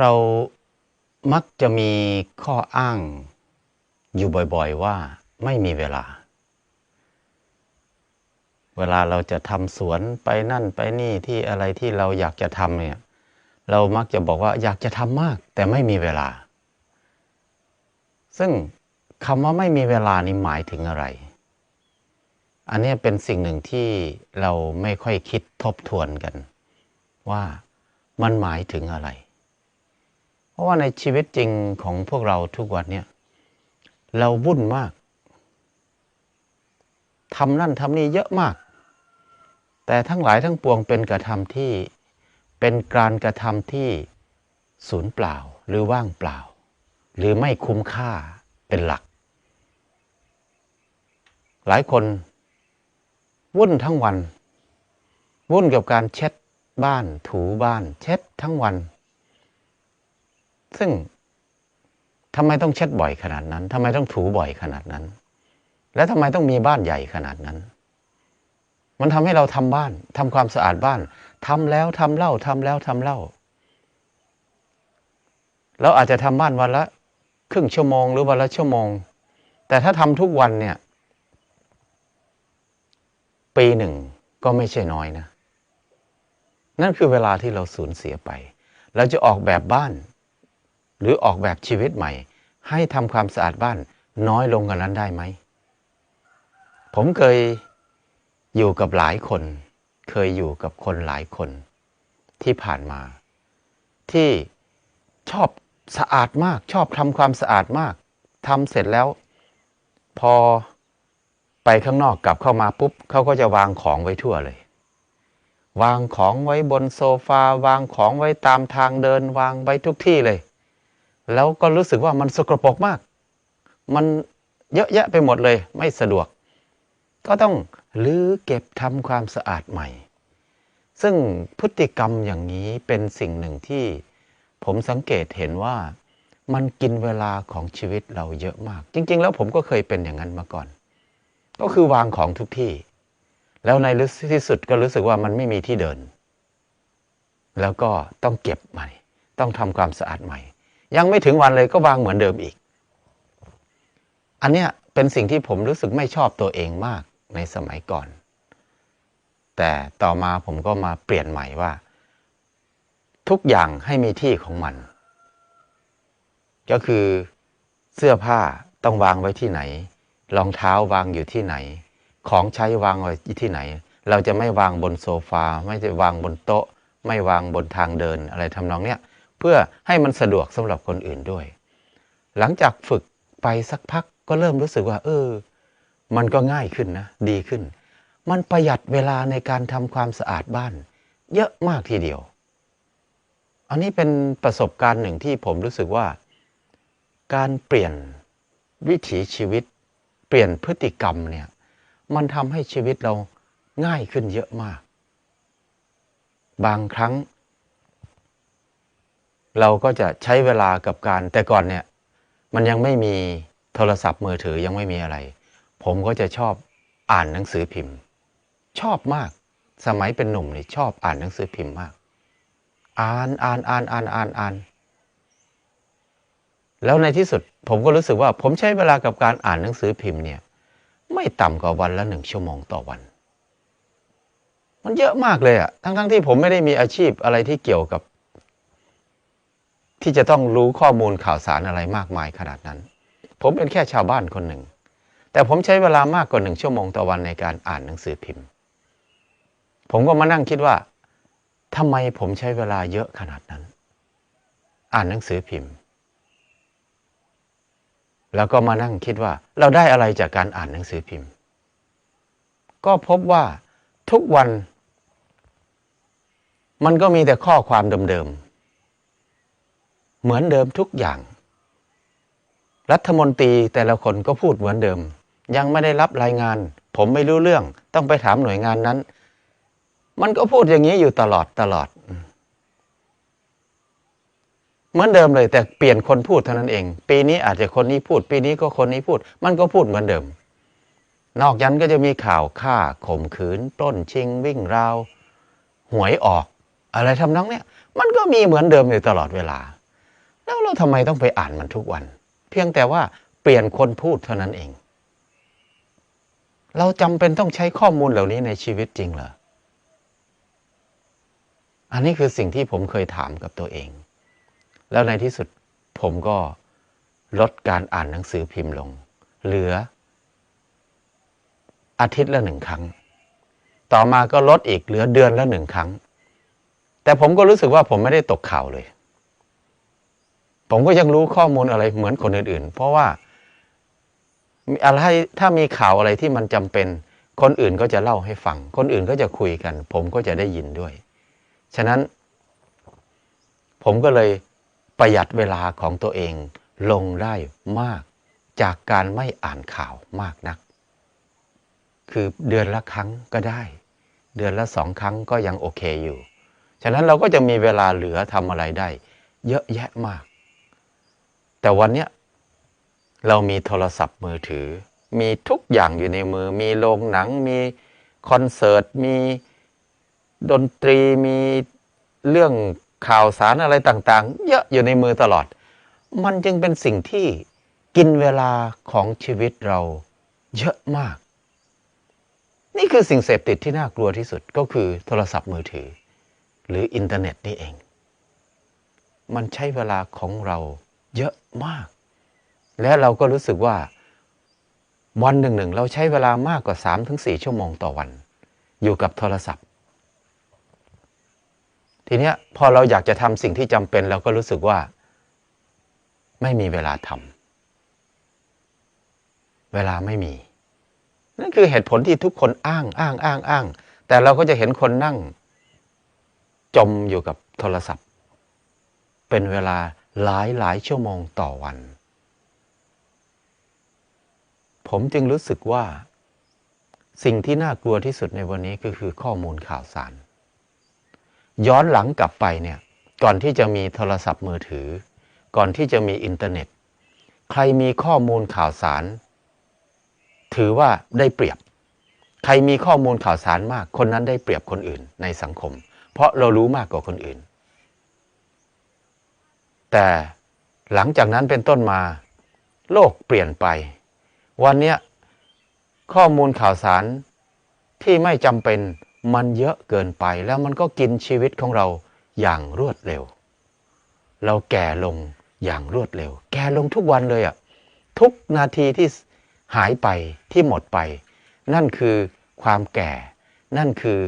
เรามักจะมีข้ออ้างอยู่บ่อยๆว่าไม่มีเวลา เวลาเราจะทำสวนไปนั่นไปนี่ที่อะไรที่เราอยากจะทำเนี่ย เรามักจะบอกว่าอยากจะทำมาก แต่ไม่มีเวลา ซึ่งคำว่าไม่มีเวลานี่หมายถึงอะไร อันนี้เป็นสิ่งหนึ่งที่เราไม่ค่อยคิดทบทวนกัน ว่ามันหมายถึงอะไร เพราะว่าในชีวิตจริงของพวกเราทุกวันเนี่ยเราวุ่นมากทำนั่นทำนี่เยอะมาก แต่ทั้งหลายทั้งปวงเป็นกระทำที่เป็นการกระทำที่ศูนย์เปล่าหรือว่างเปล่า หรือไม่คุ้มค่าเป็นหลัก หลายคนวุ่นทั้งวัน วุ่นกับการเช็ดบ้านถูบ้าน เช็ดทั้งวัน ซึ่งทำไมต้องเช็ดบ่อยขนาดนั้นทำไมต้องถูบ่อยขนาดนั้น และทำไมต้องมีบ้านใหญ่ขนาดนั้น มันทำให้เราทำบ้านทำความสะอาดบ้านทำแล้วทำเล่าทำแล้วทำเล่า เราอาจจะทำบ้านวันละ ครึ่งชั่วโมง หรือวันละชั่วโมง แต่ถ้าทำทุกวันเนี่ย ปีหนึ่งก็ไม่ใช่น้อยนะ นั่นคือเวลาที่เราสูญเสียไป เราจะออกแบบบ้าน หรือออกแบบชีวิตใหม่ ให้ทำความสะอาดบ้านน้อยลงกันนั้นได้ไหม ผมเคยอยู่กับหลายคน เคยอยู่กับคนหลายคนที่ผ่านมา ที่ชอบสะอาดมาก ชอบทำความสะอาดมากทำเสร็จแล้ว พอไปข้างนอกกลับเข้ามาปุ๊บเขาก็จะวางของไว้ทั่วเลย วางของไว้บนโซฟา วางของไว้ตามทางเดิน วางไว้ทุกที่เลย แล้วก็รู้สึกว่ามันสกปรกมาก มันเยอะแยะไปหมดเลยไม่สะดวก ก็ต้องลื้อเก็บทำความสะอาดใหม่ ซึ่งพฤติกรรมอย่างนี้เป็นสิ่งหนึ่งที่ผมสังเกตเห็นว่ามันกินเวลาของชีวิตเราเยอะมาก จริง ๆ แล้วผมก็เคยเป็นอย่างนั้นมาก่อน ก็คือวางของทุกที่ แล้วในที่สุดก็รู้สึกว่ามันไม่มีที่เดิน แล้วก็ต้องเก็บใหม่ ต้องทำความสะอาดใหม่ ยังไม่ถึงวันเลยก็วางเหมือนเดิมอีก อันเนี้ยเป็นสิ่งที่ผมรู้สึกไม่ชอบตัวเองมากในสมัยก่อน แต่ต่อมาผมก็มาเปลี่ยนใหม่ว่า ทุกอย่างให้มีที่ของมัน ก็คือเสื้อผ้าต้องวางไว้ที่ไหน รองเท้าวางอยู่ที่ไหน ของใช้วางไว้ที่ไหน เราจะไม่วางบนโซฟา ไม่จะวางบนโต๊ะ ไม่วางบนทางเดินอะไรทำนองเนี้ย เพื่อให้มันสะดวกสำหรับคนอื่นด้วย หลังจากฝึกไปสักพักก็เริ่มรู้สึกว่า เออ มันก็ง่ายขึ้นนะ ดีขึ้น มันประหยัดเวลาในการทำความสะอาดบ้าน เยอะมากทีเดียว อันนี้เป็นประสบการณ์หนึ่งที่ผมรู้สึกว่า การเปลี่ยนวิถีชีวิต เปลี่ยนพฤติกรรมเนี่ย มันทำให้ชีวิตเราง่ายขึ้นเยอะมาก บางครั้ง เราก็จะใช้เวลากับการแต่ก่อนเนี่ยมันยังไม่มีโทรศัพท์มือถือยังไม่มีอะไร ผมก็จะชอบอ่านหนังสือพิมพ์ ชอบมาก สมัยเป็นหนุ่มเนี่ยชอบอ่านหนังสือพิมพ์มาก อ่านอ่านอ่านอ่านอ่านอ่านแล้วในที่สุดผมก็รู้สึกว่า ผมใช้เวลากับการอ่านหนังสือพิมพ์เนี่ย ไม่ต่ำกว่าวันละหนึ่งชั่วโมงต่อวัน มันเยอะมากเลยอะทั้งๆทที่ผมไม่ได้มีอาชีพอะไรที่เกี่ยวกับ ที่จะต้องรู้ข้อมูลข่าวสารอะไรมากมายขนาดนั้น ผมเป็นแค่ชาวบ้านคนหนึ่ง แต่ผมใช้เวลามากกว่าหนึ่งชั่วโมงต่อวันในการอ่านหนังสือพิมพ์ ผมก็มานั่งคิดว่าทำไมผมใช้เวลาเยอะขนาดนั้น อ่านหนังสือพิมพ์ แล้วก็มานั่งคิดว่า เราได้อะไรจากการอ่านหนังสือพิมพ์ ก็พบว่าทุกวัน มันก็มีแต่ข้อความเดิมๆ เหมือนเดิมทุกอย่าง รัฐมนตรีแต่ละคนก็พูดเหมือนเดิม ยังไม่ได้รับรายงาน ผมไม่รู้เรื่อง ต้องไปถามหน่วยงานนั้น มันก็พูดอย่างนี้อยู่ตลอดตลอด เหมือนเดิมเลยแต่เปลี่ยนคนพูดเท่านั้นเอง ปีนี้อาจจะคนนี้พูด ปีนี้ก็คนนี้พูด มันก็พูดเหมือนเดิม นอกจากนั้นก็จะมีข่าวฆ่าข่มขืนปล้นชิง วิ่งราวหวยออก อะไรทำนองเนี้ยมันก็มีเหมือนเดิมอยู่ตลอดเวลา แล้วเราทำไมต้องไปอ่านมันทุกวัน เพียงแต่ว่าเปลี่ยนคนพูดเท่านั้นเอง เราจำเป็นต้องใช้ข้อมูลเหล่านี้ในชีวิตจริงเหรออันนี้คือสิ่งที่ผมเคยถามกับตัวเอง แล้วในที่สุดผมก็ลดการอ่านหนังสือพิมพ์ลง เหลือ อาทิตย์ละหนึ่งครั้ง ต่อมาก็ลดอีกเหลือเดือนละหนึ่งครั้ง แต่ผมก็รู้สึกว่าผมไม่ได้ตกข่าวเลย ผมก็ยังรู้ข้อมูลอะไรเหมือนคนอื่นๆ เพราะว่าอะไรถ้ามีข่าวอะไรที่มันจำเป็น คนอื่นก็จะเล่าให้ฟัง คนอื่นก็จะคุยกัน ผมก็จะได้ยินด้วย ฉะนั้น ผมก็เลยประหยัดเวลาของตัวเองลงได้มากจากการไม่อ่านข่าวมากนัก คือเดือนละครั้งก็ได้ เดือนละสองครั้งก็ยังโอเคอยู่ ฉะนั้นเราก็จะมีเวลาเหลือทำอะไรได้ เยอะแยะมาก แต่วันเนี้ยเรามีโทรศัพท์มือถือ มีทุกอย่างอยู่ในมือ มีโรงหนัง มีคอนเสิร์ต มีดนตรี มีเรื่องข่าวสารอะไรต่างๆ เยอะอยู่ในมือตลอด มันจึงเป็นสิ่งที่กินเวลาของชีวิตเราเยอะมาก นี่คือสิ่งเสพติดที่น่ากลัวที่สุดก็คือโทรศัพท์มือถือ หรืออินเทอร์เน็ตนี่เอง มันใช้เวลาของเราเยอะ มาก และเราก็รู้สึกว่าวันหนึ่งหนึ่งเราใช้เวลามากกว่า3-4ถึงชั่วโมงต่อวัน อยู่กับโทรศัพท์ ทีเนี้ยพอเราอยากจะทำสิ่งที่จำเป็นเราก็รู้สึกว่า ไม่มีเวลาทำเวลาไม่มี นั่นคือเหตุผลที่ทุกคนอ้างอ้างอ้างอ้าง แต่เราก็จะเห็นคนนั่ง จมอยู่กับโทรศัพท์ เป็นเวลา หลายหลายชั่วโมงต่อวัน ผมจึงรู้สึกว่า สิ่งที่น่ากลัวที่สุดในวันนี้ก็คือข้อมูลข่าวสาร ย้อนหลังกลับไปเนี่ย ก่อนที่จะมีโทรศัพท์มือถือ ก่อนที่จะมีอินเทอร์เน็ต ใครมีข้อมูลข่าวสาร ถือว่าได้เปรียบ ใครมีข้อมูลข่าวสารมาก คนนั้นได้เปรียบคนอื่นในสังคม เพราะเรารู้มากกว่าคนอื่น แต่หลังจากนั้นเป็นต้นมา โลกเปลี่ยนไป วันนี้ข้อมูลข่าวสารที่ไม่จำเป็นมันเยอะเกินไปแล้วมันก็กินชีวิตของเราอย่างรวดเร็ว เราแก่ลงอย่างรวดเร็ว แก่ลงทุกวันเลยอะ่ะทุกนาทีที่หายไปที่หมดไป นั่นคือความแก่ นั่นคือ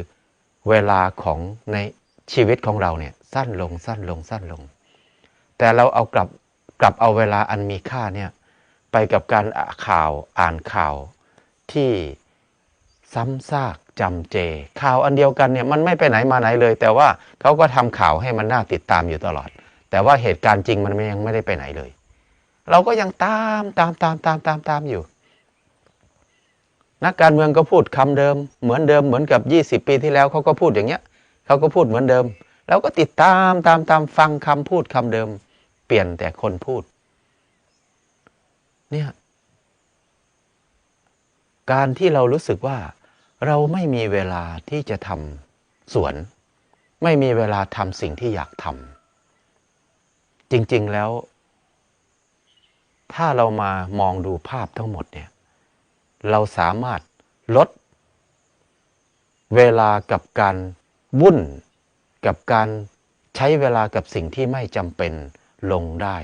เวลาของในชีวิตของเราเนี่ยสั้นลงสั้นลงสั้นลง แต่เราเอากลับกลับเอาเวลาอันมีค่าเนี่ยไปกับการข่าวอ่านข่าวที่ซ้ำซากจำเจ ข่าวอันเดียวกันเนี่ยมันไม่ไปไหนมาไหนเลย แต่ว่าเขาก็ทำข่าวให้มันน่าติดตามอยู่ตลอด แต่ว่าเหตุการณ์จริงมันยังไม่ได้ไปไหนเลย เราก็ยังตามตามตามตามตามตามอยู่ นักการเมืองก็พูดคำเดิม เหมือนเดิมเหมือนกับ 20 ปีที่แล้วเขาก็พูดอย่างเงี้ยเขาก็พูดเหมือนเดิม เราก็ติดตามตามตามฟังคำพูดคำเดิม เปลี่ยนแต่คนพูด เนี่ย การที่เรารู้สึกว่าเราไม่มีเวลาที่จะทำสวน ไม่มีเวลาทำสิ่งที่อยากทำจริง ๆแล้ว ถ้าเรามามองดูภาพทั้งหมดเนี่ย เราสามารถลด เวลากับการวุ่น กับการใช้เวลากับสิ่งที่ไม่จำเป็น ลงได้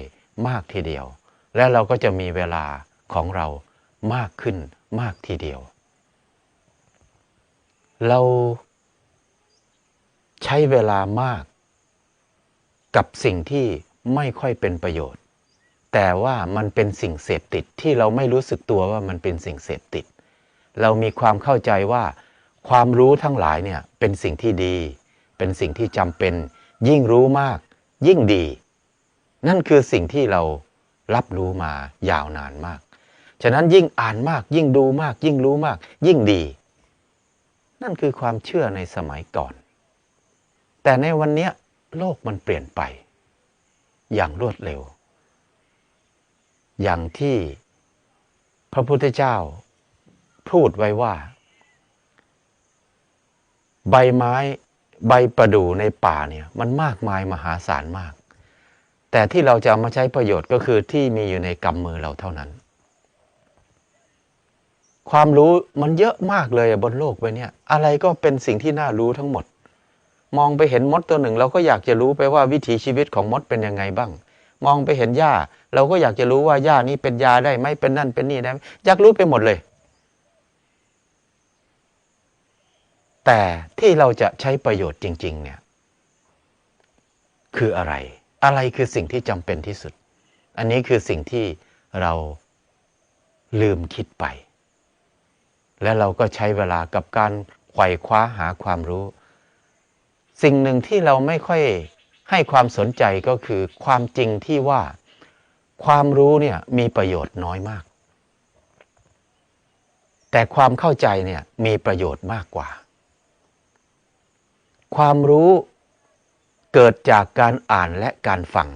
มากทีเดียว และเราก็จะมีเวลาของเรามากขึ้นมากทีเดียว เราใช้เวลามาก กับสิ่งที่ไม่ค่อยเป็นประโยชน์ แต่ว่ามันเป็นสิ่งเสพติดที่เราไม่รู้สึกตัวว่ามันเป็นสิ่งเสพติด เรามีความเข้าใจว่า ความรู้ทั้งหลายเนี่ยเป็นสิ่งที่ดี เป็นสิ่งที่จำเป็น ยิ่งรู้มาก ยิ่งดี นั่นคือสิ่งที่เรารับรู้มายาวนานมาก ฉะนั้นยิ่งอ่านมาก ยิ่งดูมาก ยิ่งรู้มาก ยิ่งดี นั่นคือความเชื่อในสมัยก่อน แต่ในวันนี้โลกมันเปลี่ยนไป อย่างรวดเร็ว อย่างที่พระพุทธเจ้าพูดไว้ว่า ใบไม้ใบประดู่ในป่าเนี่ยมันมากมายมหาศาลมาก แต่ที่เราจะเอามาใช้ประโยชน์ก็คือที่มีอยู่ในกำมือเราเท่านั้น ความรู้มันเยอะมากเลยบนโลกใบเนี้ยอะไรก็เป็นสิ่งที่น่ารู้ทั้งหมด มองไปเห็นมดตัวหนึ่ง เราก็อยากจะรู้ไปว่าวิถีชีวิตของมดเป็นยังไงบ้าง มองไปเห็นหญ้า เราก็อยากจะรู้ว่าหญ้านี้เป็นยาได้ไหมเป็นนั่นเป็นนี่ได้อยากรู้ไปหมดเลย แต่ที่เราจะใช้ประโยชน์จริง ๆ เนี่ย คืออะไร อะไรคือสิ่งที่จำเป็นที่สุด อันนี้คือสิ่งที่เราลืมคิดไป และเราก็ใช้เวลากับการไขว่คว้าหาความรู้ สิ่งหนึ่งที่เราไม่ค่อยให้ความสนใจก็คือความจริงที่ว่าความรู้เนี่ยมีประโยชน์น้อยมาก แต่ความเข้าใจเนี่ยมีประโยชน์มากกว่า ความรู้ เกิดจากการอ่านและการฟัง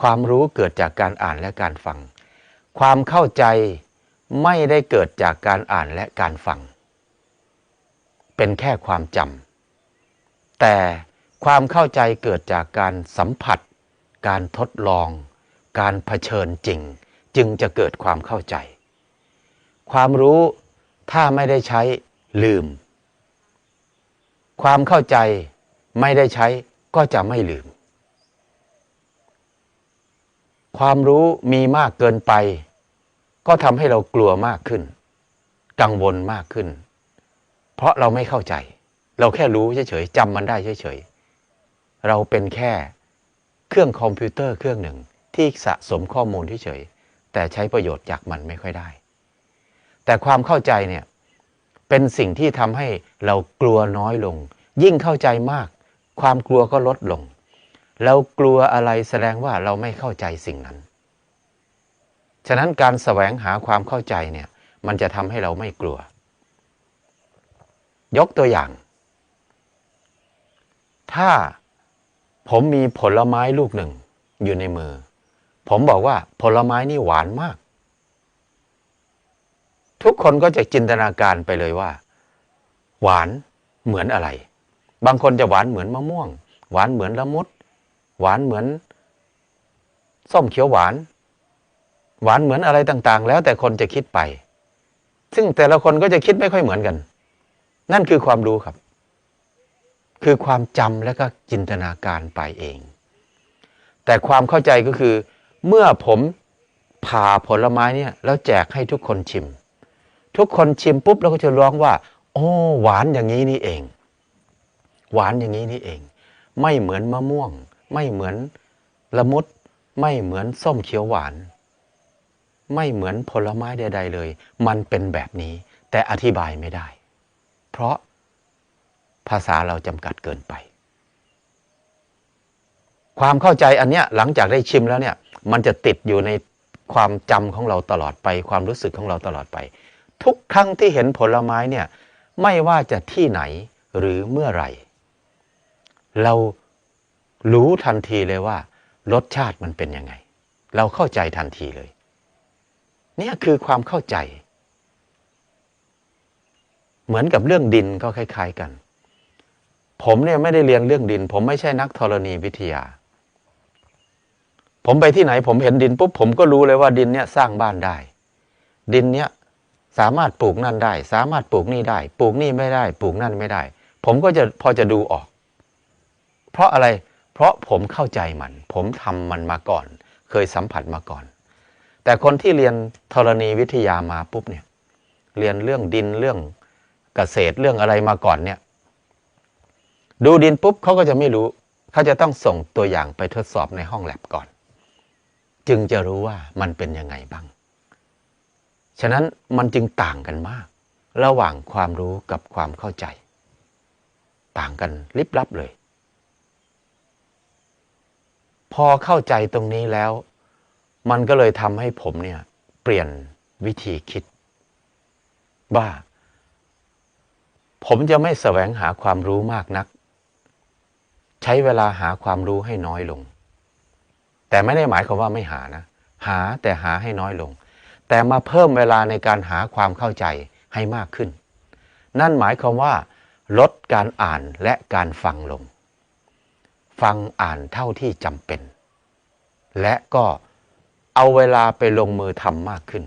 ความรู้เกิดจากการอ่านและการฟัง ความเข้าใจไม่ได้เกิดจากการอ่านและการฟัง เป็นแค่ความจำแต่ความเข้าใจเกิดจากการสัมผัส การทดลอง การเผชิญจริง จึงจะเกิดความเข้าใจ ความรู้ถ้าไม่ได้ใช้ลืม ความเข้าใจไม่ได้ใช้ก็จะไม่ลืม ความรู้มีมากเกินไป ก็ทำให้เรากลัวมากขึ้น กังวลมากขึ้น เพราะเราไม่เข้าใจ เราแค่รู้เฉยๆจำมันได้เฉยๆเราเป็นแค่เครื่องคอมพิวเตอร์เครื่องหนึ่งที่สะสมข้อมูลเฉยๆแต่ใช้ประโยชน์จากมันไม่ค่อยได้ แต่ความเข้าใจเนี่ย เป็นสิ่งที่ทำให้เรากลัวน้อยลง ยิ่งเข้าใจมาก ความกลัวก็ลดลง เรากลัวอะไรแสดงว่าเราไม่เข้าใจสิ่งนั้น ฉะนั้นการแสวงหาความเข้าใจเนี่ยมันจะทำให้เราไม่กลัว ยกตัวอย่าง ถ้าผมมีผลไม้ลูกหนึ่งอยู่ในมือ ผมบอกว่าผลไม้นี่หวานมาก ทุกคนก็จะจินตนาการไปเลยว่า หวานเหมือนอะไร บางคนจะหวานเหมือนมะม่วง หวานเหมือนละมุด หวานเหมือน ส้มเขียวหวาน หวานเหมือนอะไรต่างๆ แล้วแต่คนจะคิดไป ซึ่งแต่ละคนก็จะคิดไม่ค่อยเหมือนกัน นั่นคือความรู้ครับ คือความจำและก็จินตนาการไปเอง แต่ความเข้าใจก็คือ เมื่อผมผ่าผลไม้เนี่ยแล้วแจกให้ทุกคนชิม ทุกคนชิมปุ๊บแล้วก็จะร้องว่าโอ้หวานอย่างนี้นี่เอง หวานอย่างนี้นี่เอง ไม่เหมือนมะม่วง ไม่เหมือนละมุด ไม่เหมือนส้มเขียวหวาน ไม่เหมือนผลไม้ใด ๆ เลย มันเป็นแบบนี้ แต่อธิบายไม่ได้ เพราะภาษาเราจำกัดเกินไป ความเข้าใจอันเนี้ยหลังจากได้ชิมแล้วเนี่ย มันจะติดอยู่ในความจำของเราตลอดไป ความรู้สึกของเราตลอดไป ทุกครั้งที่เห็นผลไม้เนี่ยไม่ว่าจะที่ไหนหรือเมื่อไหร่ เรารู้ทันทีเลยว่า รสชาติมันเป็นยังไง เราเข้าใจทันทีเลย เนี่ยคือความเข้าใจ เหมือนกับเรื่องดินก็คล้าย ๆกัน ผมเนี่ยไม่ได้เรียนเรื่องดิน ผมไม่ใช่นักธรณีวิทยา ผมไปที่ไหนผมเห็นดินปุ๊บผมก็รู้เลยว่าดินเนี่ยสร้างบ้านได้ ดินเนี่ย สามารถปลูกนั่นได้ สามารถปลูกนี่ได้ ปลูกนี่ไม่ได้ ปลูกนั่นไม่ได้ ผมก็จะพอจะดูออก เพราะอะไร เพราะผมเข้าใจมัน ผมทำมันมาก่อน เคยสัมผัสมาก่อน แต่คนที่เรียนธรณีวิทยามาปุ๊บเนี่ย เรียนเรื่องดินเรื่องเกษตรเรื่องอะไรมาก่อนเนี่ย ดูดินปุ๊บเขาก็จะไม่รู้ เขาจะต้องส่งตัวอย่างไปทดสอบในห้องแลบก่อน จึงจะรู้ว่ามันเป็นยังไงบ้าง ฉะนั้นมันจึงต่างกันมาก ระหว่างความรู้กับความเข้าใจ ต่างกันลิบลับเลย พอเข้าใจตรงนี้แล้ว มันก็เลยทำให้ผมเนี่ยเปลี่ยนวิธีคิดว่าผมจะไม่แสวงหาความรู้มากนัก ใช้เวลาหาความรู้ให้น้อยลง แต่ไม่ได้หมายความว่าไม่หานะ หาแต่หาให้น้อยลง แต่มาเพิ่มเวลาในการหาความเข้าใจให้มากขึ้น นั่นหมายความว่า ลดการอ่านและการฟังลง ฟังอ่านเท่าที่จำเป็น และก็เอาเวลาไปลงมือทำมากขึ้น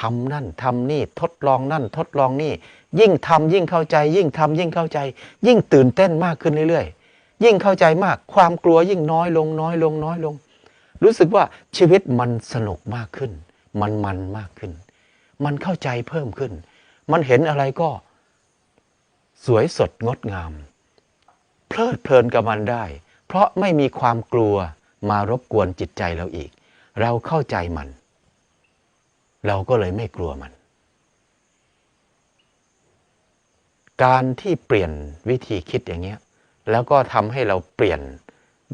ทำนั่นทำนี่ทดลองนั่น ทดลองนี่ ยิ่งทำยิ่งเข้าใจ ยิ่งทำยิ่งเข้าใจ ยิ่งตื่นเต้นมากขึ้นเรื่อยๆ ยิ่งเข้าใจมากความกลัวยิ่งน้อยลงน้อยลงน้อยลง รู้สึกว่าชีวิตมันสนุกมากขึ้น มันมันมากขึ้น มันเข้าใจเพิ่มขึ้น มันเห็นอะไรก็ สวยสดงดงาม เพลิดเพลินกับมันได้ เพราะไม่มีความกลัวมารบกวนจิตใจเราอีก เราเข้าใจมัน เราก็เลยไม่กลัวมัน การที่เปลี่ยนวิธีคิดอย่างเงี้ย แล้วก็ทำให้เราเปลี่ยน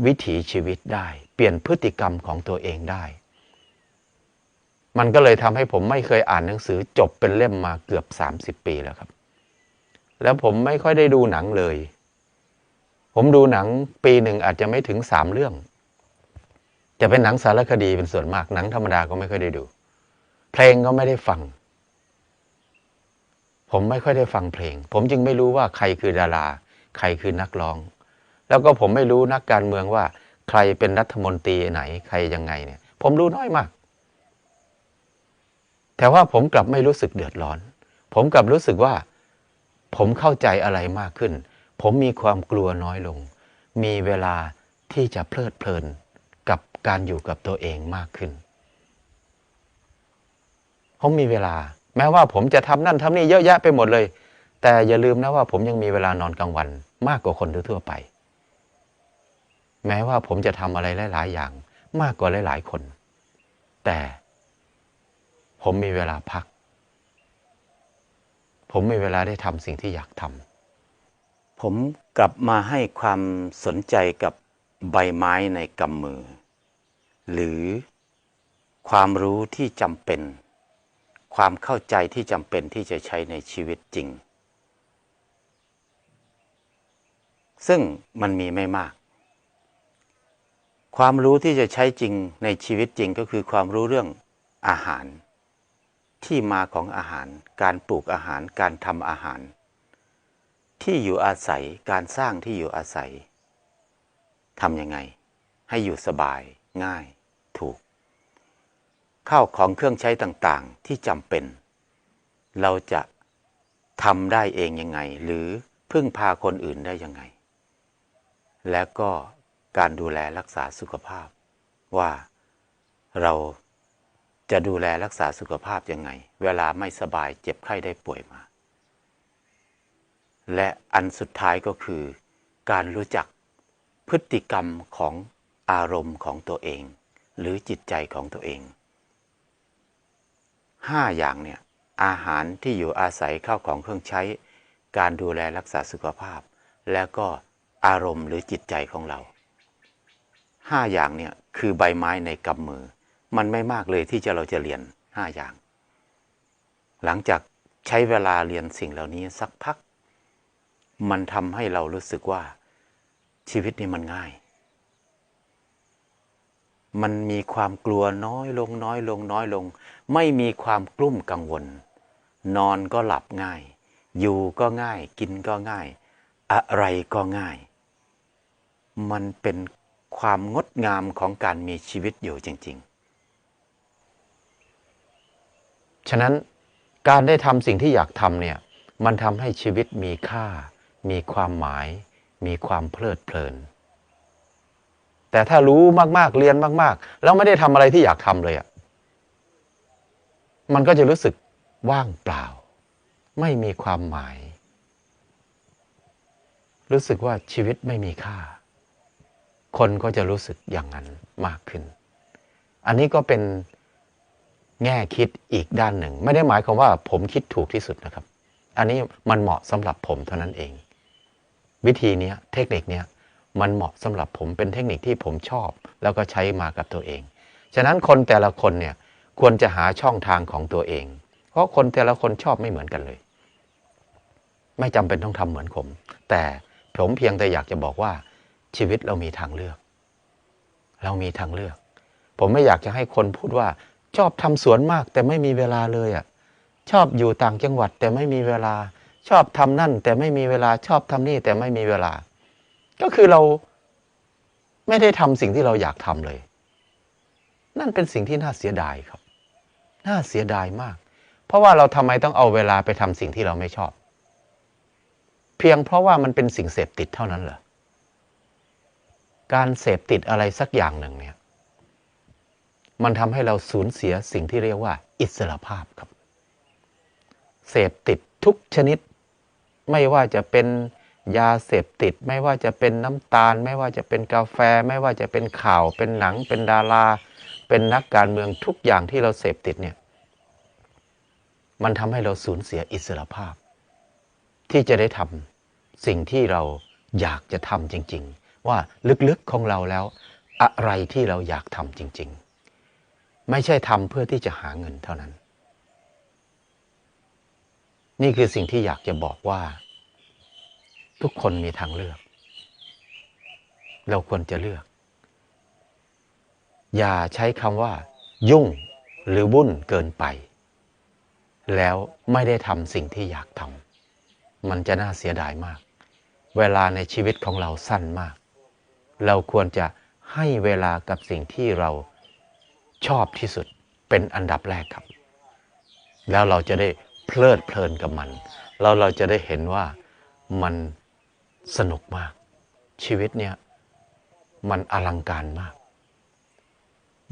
วิถีชีวิตได้ เปลี่ยนพฤติกรรมของตัวเองได้ มันก็เลยทำให้ผมไม่เคยอ่านหนังสือจบเป็นเล่มมาเกือบ 30 ปีแล้วครับ แล้วผมไม่ค่อยได้ดูหนังเลย ผมดูหนังปีหนึ่งอาจจะไม่ถึงสามเรื่อง จะเป็นหนังสารคดีเป็นส่วนมากหนังธรรมดาก็ไม่ค่อยได้ดู เพลงก็ไม่ได้ฟัง ผมไม่ค่อยได้ฟังเพลง ผมจึงไม่รู้ว่าใครคือดารา ใครคือนักร้อง แล้วก็ผมไม่รู้นักการเมืองว่า ใครเป็นรัฐมนตรีไหนใครยังไงเนี่ย ผมรู้น้อยมาก แต่ว่าผมกลับไม่รู้สึกเดือดร้อน ผมกลับรู้สึกว่า ผมเข้าใจอะไรมากขึ้น ผมมีความกลัวน้อยลง มีเวลาที่จะเพลิดเพลินกับการอยู่กับตัวเองมากขึ้น ผมมีเวลา แม้ว่าผมจะทำนั่นทำนี่เยอะแยะไปหมดเลย แต่อย่าลืมนะว่าผมยังมีเวลานอนกลางวัน มากกว่าคนทั่วๆไป แม้ว่าผมจะทำอะไรหลาย ๆ อย่าง มากกว่าหลาย ๆ คน แต่ ผมมีเวลาพัก ผมมีเวลาได้ทำสิ่งที่อยากทำผมกลับมาให้ความสนใจกับใบไม้ในกำมือ หรือความรู้ที่จำเป็น ความเข้าใจที่จำเป็นที่จะใช้ในชีวิตจริง ซึ่งมันมีไม่มาก ความรู้ที่จะใช้จริงในชีวิตจริงก็คือความรู้เรื่องอาหาร ที่มาของอาหาร การปลูกอาหาร การทำอาหาร ที่อยู่อาศัย การสร้างที่อยู่อาศัย ทำยังไง ให้อยู่สบาย ง่าย ถูก ข้าวของเครื่องใช้ต่างๆ ที่จำเป็น เราจะทำได้เองยังไง หรือพึ่งพาคนอื่นได้ยังไง และก็การดูแลรักษาสุขภาพว่าเรา จะดูแลรักษาสุขภาพยังไง เวลาไม่สบายเจ็บไข้ได้ป่วยมา และอันสุดท้ายก็คือ การรู้จักพฤติกรรมของอารมณ์ของตัวเอง หรือจิตใจของตัวเองห้าอย่างเนี่ยอาหารที่อยู่อาศัยข้าวของเครื่องใช้ การดูแลรักษาสุขภาพ และก็อารมณ์หรือจิตใจของเราห้าอย่างเนี่ยคือใบไม้ในกำมือ มันไม่มากเลยที่จะเราจะเรียนห้าอย่าง หลังจากใช้เวลาเรียนสิ่งเหล่านี้สักพัก มันทำให้เรารู้สึกว่าชีวิตนี้มันง่าย มันมีความกลัวน้อยลงน้อยลงน้อยลง ไม่มีความกลุ้มกังวล นอนก็หลับง่าย อยู่ก็ง่าย กินก็ง่าย อะไรก็ง่าย มันเป็นความงดงามของการมีชีวิตอยู่จริง ๆ ฉะนั้นการได้ทำสิ่งที่อยากทำเนี่ยมันทำให้ชีวิตมีค่า มีความหมาย มีความเพลิดเพลิน แต่ถ้ารู้มากๆเรียนมาก ๆ แล้วไม่ได้ทำอะไรที่อยากทำเลยอะ่ะมันก็จะรู้สึกว่างเปล่า ไม่มีความหมาย รู้สึกว่าชีวิตไม่มีค่า คนก็จะรู้สึกอย่างนั้นมากขึ้น อันนี้ก็เป็น แง่คิดอีกด้านหนึ่ง ไม่ได้หมายความว่าผมคิดถูกที่สุดนะครับ อันนี้มันเหมาะสำหรับผมเท่านั้นเอง วิธีนี้เทคนิคนี้มันเหมาะสำหรับผมเป็นเทคนิคที่ผมชอบ แล้วก็ใช้มากับตัวเอง ฉะนั้นคนแต่ละคนเนี่ยควรจะหาช่องทางของตัวเอง เพราะคนแต่ละคนชอบไม่เหมือนกันเลย ไม่จำเป็นต้องทำเหมือนผม แต่ผมเพียงแต่อยากจะบอกว่าชีวิตเรามีทางเลือก เรามีทางเลือก ผมไม่อยากจะให้คนพูดว่า ชอบทำสวนมากแต่ไม่มีเวลาเลยอะชอบอยู่ต่างจังหวัดแต่ไม่มีเวลา ชอบทำนั่น แต่ไม่มีเวลาชอบทำนี่แต่ไม่มีเวลา ก็คือเราไม่ได้ทำสิ่งที่เราอยากทำเลย นั่นเป็นสิ่งที่น่าเสียดายครับ น่าเสียดายมาก เพราะว่าเราทำไมต้องเอาเวลาไปทำสิ่งที่เราไม่ชอบ เพียงเพราะว่ามันเป็นสิ่งเสพติดเท่านั้นเหรอการเสพติดอะไรสักอย่างหนึ่งเนี่ย มันทำให้เราสูญเสียสิ่งที่เรียกว่า อิสระภาพครับ เสพติดทุกชนิด ไม่ว่าจะเป็นยาเสพติด ไม่ว่าจะเป็นน้ำตาล ไม่ว่าจะเป็นกาแฟ ไม่ว่าจะเป็นข่าว เป็นหนัง เป็นดารา เป็นนักการเมืองทุกอย่างที่เราเสพติดเนี่ย มันทำให้เราสูญเสียอิสระภาพ ที่จะได้ทำสิ่งที่เราอยากจะทำจริง ๆ ว่าลึกๆของเราแล้ว อะไรที่เราอยากทำจริง ๆ ไม่ใช่ทำเพื่อที่จะหาเงินเท่านั้น นี่คือสิ่งที่อยากจะบอกว่า ทุกคนมีทางเลือก เราควรจะเลือก อย่าใช้คำว่า ยุ่งหรือวุ่นเกินไป แล้วไม่ได้ทำสิ่งที่อยากทำมันจะน่าเสียดายมาก เวลาในชีวิตของเราสั้นมาก เราควรจะให้เวลากับสิ่งที่เรา ชอบที่สุดเป็นอันดับแรกครับ แล้วเราจะได้เพลิดเพลินกับมัน แล้วเราจะได้เห็นว่ามันสนุกมาก ชีวิตเนี่ยมันอลังการมาก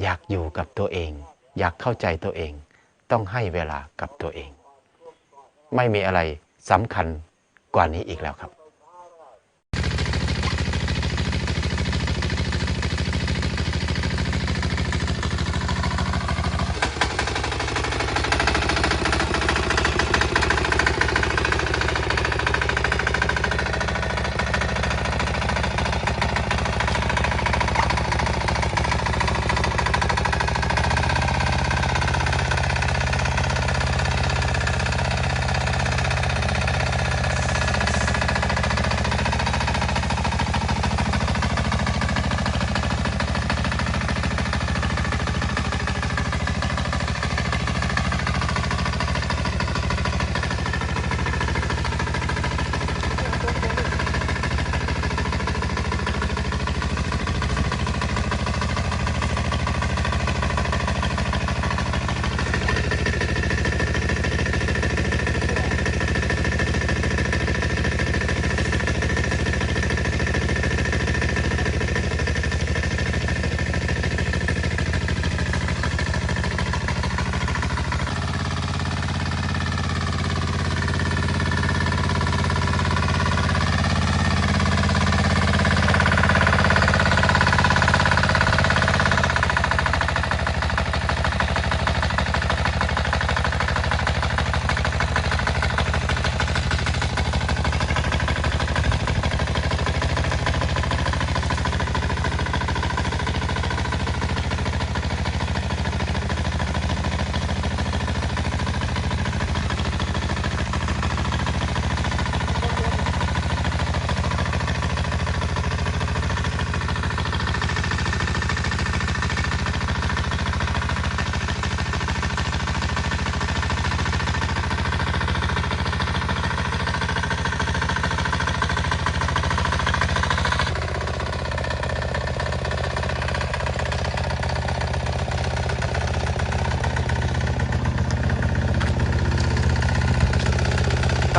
อยากอยู่กับตัวเอง อยากเข้าใจตัวเอง ต้องให้เวลากับตัวเอง ไม่มีอะไรสำคัญกว่านี้อีกแล้วครับ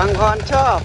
ฟังพรชอบ